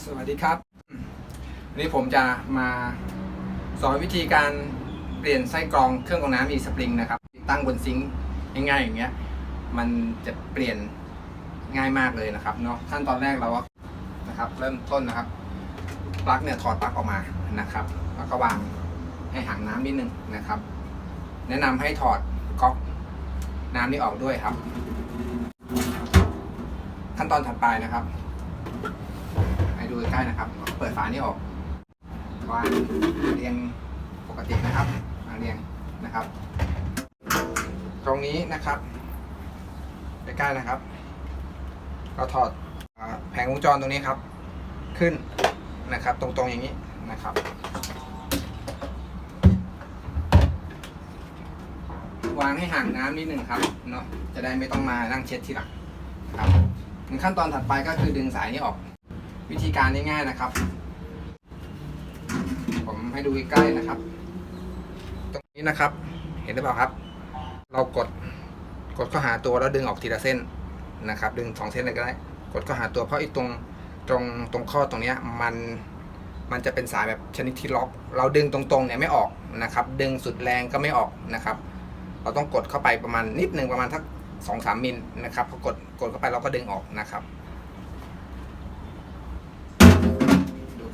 สวัสดีครับ วันนี้ผมจะมาสอนวิธีการเปลี่ยนไส้กรองเครื่องกรองน้ำมีสปริงนะครับ ตั้งบนซิงค์ง่ายๆอย่างเงี้ย มันจะเปลี่ยนง่ายมากเลยนะครับเนาะขั้นตอนแรกเราก็นะครับ เริ่มต้นนะครับปลั๊กเนี่ยถอดปลั๊กออกมานะครับ แล้วก็วางให้ห่างน้ำนิดนึงนะครับ แนะนำให้ถอดก๊อกน้ำนี้ออกด้วยครับ ขั้นตอนถัดไปนะครับ ดูใกล้ๆนะครับ เปิดฝานี้ออกวางเรียงปกตินะครับวางเรียงนะครับ ตรงนี้นะครับใกล้ๆนะครับ เราถอดแผงวงจรตรงนี้ครับ ขึ้นนะครับ ตรงๆอย่างนี้นะครับวางให้ห่างน้ำนิดนึงครับเนาะจะได้ไม่ต้องมานั่งเช็ดทีหลังครับขั้นตอนถัดไปก็คือดึงสายนี้ออก วิธีการง่ายๆนะครับ ผมให้ดูใกล้ๆนะครับ ตรงนี้นะครับ เห็นหรือเปล่าครับ เรากดกดเข้าหาตัวแล้วดึงออกทีละเส้นนะครับ ดึงสองเส้นเลยก็ได้กดเข้าหาตัวเพราะไอ้ตรงตรงตรงข้อตรงเนี้ยมันมันจะเป็นสายแบบชนิดที่ล็อก เราดึงตรงๆเนี่ยไม่ออกนะครับ ดึงสุดแรงก็ไม่ออกนะครับ เราต้องกดเข้าไปประมาณนิดหนึ่งประมาณทักสองสามมิลนะครับพอกดกดเข้าไปเราก็ดึงออกนะครับ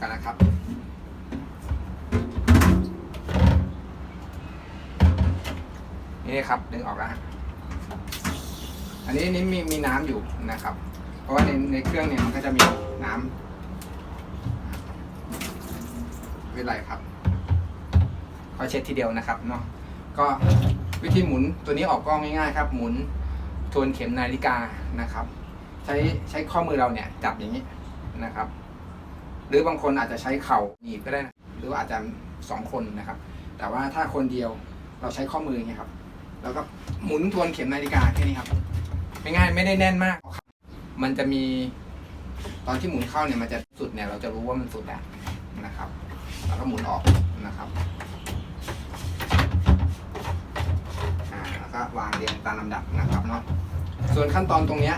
กันนะครับนี่ครับดึงออกแล้วฮะอันนี้นี่มีมีน้ำอยู่นะครับ เพราะว่าในในเครื่องเนี่ยมันก็จะมีน้ำไม่เป็นไรครับก็เช็ดทีเดียวนะครับเนาะก็วิธีหมุนตัวนี้ออกก็ง่ายๆครับ หมุนทวนเข็มนาฬิกานะครับ ใช้ใช้ข้อมือเราเนี่ยจับอย่างนี้นะครับ หรือบางคนอาจจะใช้เข่าหนีบก็ได้นะหรืออาจจะสองคนนะครับ แต่ว่าถ้าคนเดียวเราใช้ข้อมืออย่างเงี้ยครับ แล้วก็หมุนทวนเข็มนาฬิกาแค่นี้ครับไม่ง่ายไม่ได้แน่นมาก มันจะมีตอนที่หมุนเข้าเนี่ยมันจะสุดเนี่ยเราจะรู้ว่ามันสุดแล้วนะครับ แล้วก็หมุนออกนะครับแล้วก็วางเรียงตามลำดับนะครับเนาะส่วนขั้นตอนตรงเนี้ย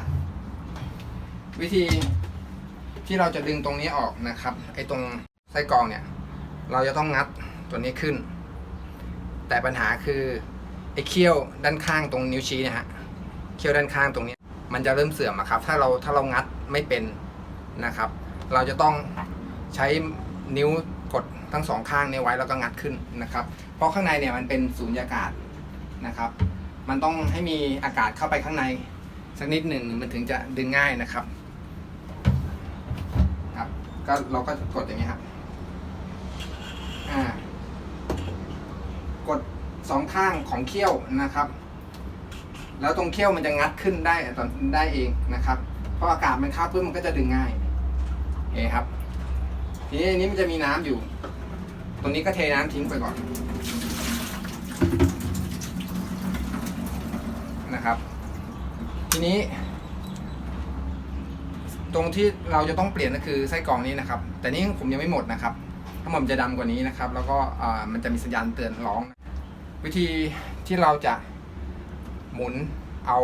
วิธี ที่เราจะดึงตรงนี้ออกนะครับ ไอ้ตรงไส้กรองเนี่ย เราจะต้องงัดตัวนี้ขึ้น แต่ปัญหาคือไอ้เขี้ยวด้านข้างตรงนิ้วชี้เนี่ยฮะเขี้ยวด้านข้างตรงนี้ มันจะเริ่มเสื่อมอะครับ ถ้าเราถ้าเรางัดไม่เป็นนะครับ เราจะต้องใช้นิ้วกดทั้งสองข้างนี้ไว้แล้วก็งัดขึ้นนะครับ เพราะข้างในเนี่ยมันเป็นสูญญากาศนะครับ มันต้องให้มีอากาศเข้าไปข้างในสักนิดหนึ่งมันถึงจะดึงง่ายนะครับ ก็เราก็กดอย่างนี้ครับอ่ากดสองข้างของเขี้ยวนะครับ แล้วตรงเขี้ยวมันจะงัดขึ้นได้ตอนได้เองนะครับ เพราะอากาศมันเข้าปุ๊บมันก็จะดึงง่ายโอเคครับทีนี้นี้มันจะมีน้ำอยู่ ตรงนี้ก็เทน้ำทิ้งไปก่อนนะครับ ทีนี้ ตรงที่เราจะต้องเปลี่ยนก็คือไส้กรองนี้นะครับ แต่นี่ผมยังไม่หมดนะครับ ถ้ามันจะดำกว่านี้นะครับ แล้วก็มันจะมีสัญญาณเตือนร้อง วิธีที่เราจะหมุนเอา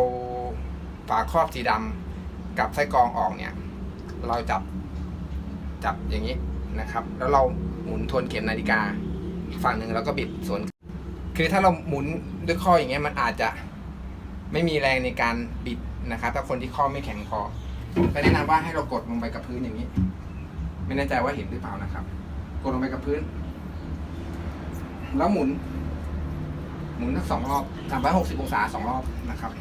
ฝาครอบสีดำกับไส้กรองออกเนี่ย เราจับจับอย่างนี้นะครับ แล้วเราหมุนทวนเข็มนาฬิกา ฝั่งหนึ่งแล้วก็บิดสวน คือถ้าเราหมุนด้วยข้ออย่างเงี้ยมันอาจจะไม่มีแรงในการบิดนะครับ ถ้าคนที่ข้อไม่แข็งพอ ก็แนะนำว่าให้เรากดลงไปกับพื้นอย่างนี้ ไม่แน่ใจว่าเห็นหรือเปล่านะครับ กดลงไปกับพื้น แล้วหมุน หมุนทั้งสองรอบสามร้อยหกสิบองศาสองรอบนะครับ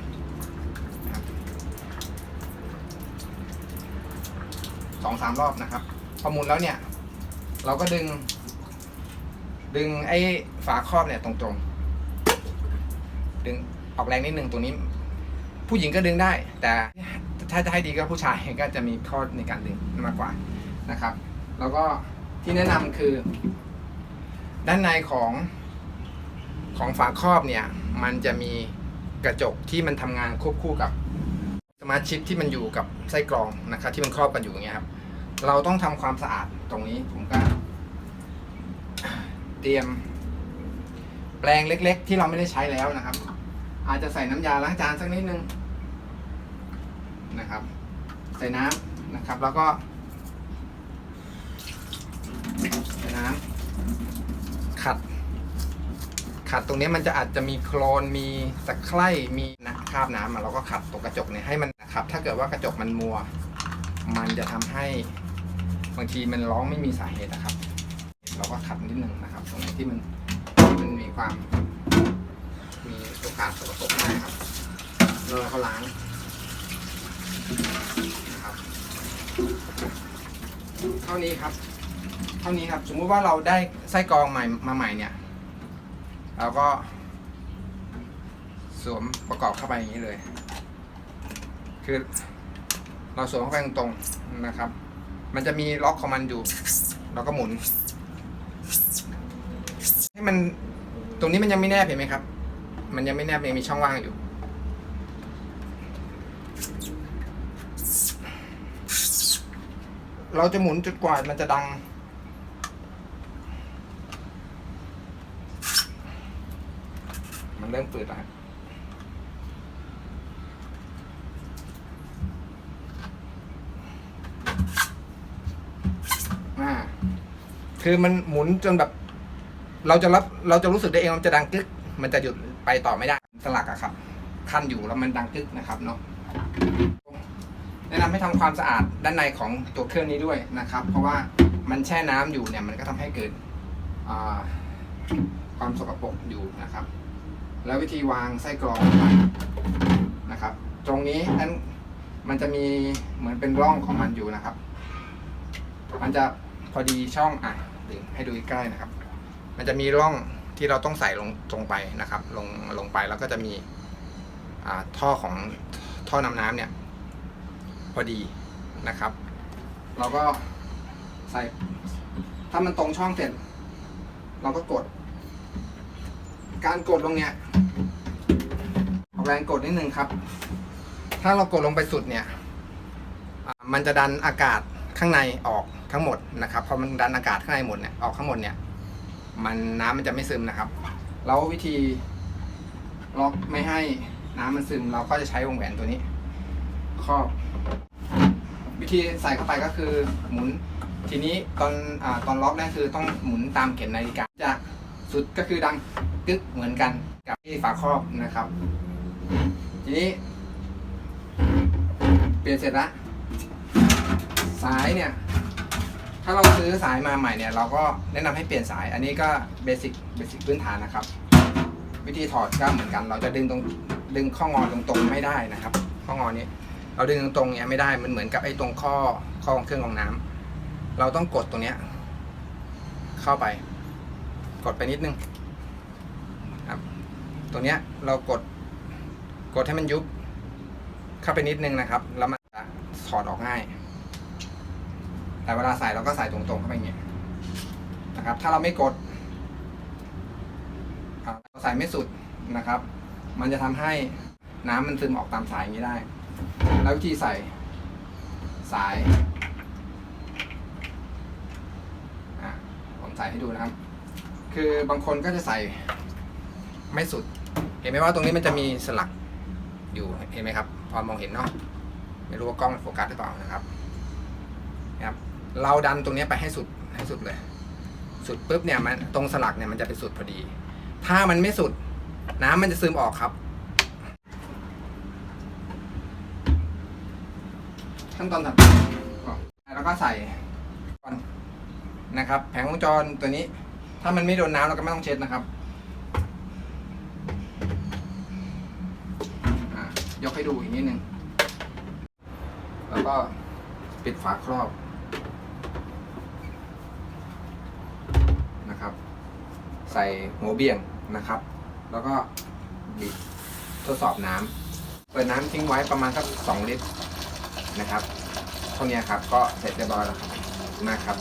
สองสามรอบนะครับ พอหมุนแล้วเนี่ย เราก็ดึง ดึงไอ้ฝาครอบเนี่ยตรงๆ ดึงออกแรงนิดนึงตรงนี้ ผู้หญิงก็ดึงได้ แต่ ถ้าจะให้ดีก็ผู้ชายก็จะมีข้อในการดึงมากกว่านะครับ แล้วก็ที่แนะนำคือ ด้านในของของฝาครอบเนี่ย มันจะมีกระจกที่มันทำงานควบคู่กับสมาร์ทชิปที่มันอยู่กับไส้กรองนะครับ ที่มันครอบกันอยู่อย่างเงี้ยครับ เราต้องทำความสะอาดตรงนี้ผมก็ เตรียม แปรงเล็ก ๆ ที่เราไม่ได้ใช้แล้วนะครับ อาจจะใส่น้ำยาล้างจานสักนิดนึง นะครับ ใส่น้ำนะครับ แล้วก็ ใส่น้ำขัด ขัดตรงนี้มันจะอาจจะมีโคลนมีตะไคร่มีนะคราบน้ำอะเราก็ขัดตรงกระจกเนี่ยให้มันนะครับ ถ้าเกิดว่ากระจกมันมัว มันจะทำให้บางทีมันร้องไม่มีสาเหตุนะครับ เราก็ขัดนิดนึงนะครับ ตรงไหนที่มันที่มันมีความ มีโอกาสสกปรกได้ครับแล้วเราก็ล้าง นะครับเท่านี้ครับ เท่านี้ครับ สมมุติว่าเราได้ไส้กรองใหม่มาใหม่เนี่ย เราก็ สวมประกอบเข้าไปอย่างนี้เลย คือเราสวมเข้าไปตรงๆนะครับ มันจะมีล็อกของมันอยู่ เราก็หมุน ให้มันตรงนี้มันยังไม่แนบเห็นไหมครับ มันยังไม่แนบยังมีช่องว่างอยู่ เราจะหมุนจนกว่ามันจะดัง มันเริ่มเปิดแล้วคือมันหมุนจนแบบ เราจะรับเราจะรู้สึกได้เองมันจะดังกึก มันจะหยุดไปต่อไม่ได้สลักอะครับ ขั้นอยู่แล้วมันดังกึกนะครับเนาะ แนะนำให้ทำความสะอาดด้านในของตัวเครื่องนี้ด้วยนะครับ เพราะว่ามันแช่น้ำอยู่เนี่ยมันก็ทำให้เกิดอ่าความสกปรกอยู่นะครับ แล้ววิธีวางไส้กรองนะครับ ตรงนี้นั้นมันจะมีเหมือนเป็นร่องของมันอยู่นะครับ มันจะพอดีช่องอะดึงให้ดูใกล้ๆนะครับ มันจะมีร่องที่เราต้องใส่ลงตรงไปนะครับ ลงลงไปแล้วก็จะมีอ่าท่อของท่อนำน้ำเนี่ย พอดีนะครับ เราก็ใส่ ถ้ามันตรงช่องเสร็จ เราก็กด การกดลงเนี่ยออกแรงกดนิดนึงครับ ถ้าเรากดลงไปสุดเนี่ย มันจะดันอากาศข้างในออกทั้งหมดนะครับพอมันดันอากาศข้างในหมดเนี่ยออกทั้งหมดเนี่ย มันน้ำมันจะไม่ซึมนะครับ แล้ววิธีล็อกไม่ให้น้ำมันซึม เราก็จะใช้วงแหวนตัวนี้ครอบ วิธีใส่เข้าไปก็คือหมุน ทีนี้ตอนอาตอนล็อกนี่ยคือต้องหมุนตามเข็มนาฬิกาจะสุดก็คือดังกึกเหมือนกันกับที่ฝาครอบนะครับ ทีนี้ เปลี่ยนเสร็จละสายเนี่ย ถ้าเราซื้อสายมาใหม่เนี่ย เราก็แนะนำให้เปลี่ยนสาย อันนี้ก็เบสิกเบสิกพื้นฐานนะครับ วิธีถอดก็เหมือนกัน เราจะดึงตรงดึงข้องอตรงๆไม่ได้นะครับ ข้องอนี้ เราดึงตรงๆเนี้ยไม่ได้มันเหมือนกับไอ้ตรงข้อข้อของเครื่องกรองน้ำเราต้องกดตรงเนี้ย เข้าไป กดไปนิดนึงครับ ตรงเนี้ยเรากด กดให้มันยุบ เข้าไปนิดนึงนะครับ แล้วมันจะถอดออกง่าย แต่เวลาใส่เราก็ใส่ตรงๆเข้าไปอย่างเงี้ยนะครับ ถ้าเราไม่กดเราใส่ไม่สุดนะครับ มันจะทำให้น้ำมันซึมออกตามสายอย่างนี้ได้ แล้ววิธีใส่สายผมใส่ให้ดูนะครับ คือบางคนก็จะใส่ไม่สุด เห็นไหมว่าตรงนี้มันจะมีสลักอยู่เห็นไหมครับ พอมองเห็นเนาะไม่รู้ว่ากล้องโฟกัสหรือเปล่านะครับนะครับเราดันตรงนี้ไปให้สุดให้สุดเลย สุดปุ๊บเนี่ยมันตรงสลักเนี่ยมันจะเป็นสุดพอดี ถ้ามันไม่สุดน้ำมันจะซึมออกครับ ขั้นตอนถัดไปแล้วก็ใส่ก่อนนะครับ แผงวงจรตัวนี้ ถ้ามันไม่โดนน้ำเราก็ไม่ต้องเช็ดนะครับยกให้ดูอีกนิดนึง แล้วก็ปิดฝาครอบนะครับ ใส่หัวเบี่ยงนะครับ แล้วก็บิดทดสอบน้ำเปิดน้ำทิ้งไว้ประมาณสักสองลิตร นะครับเท่านี้ครับก็เสร็จเรียบร้อยแล้วครับมากครับ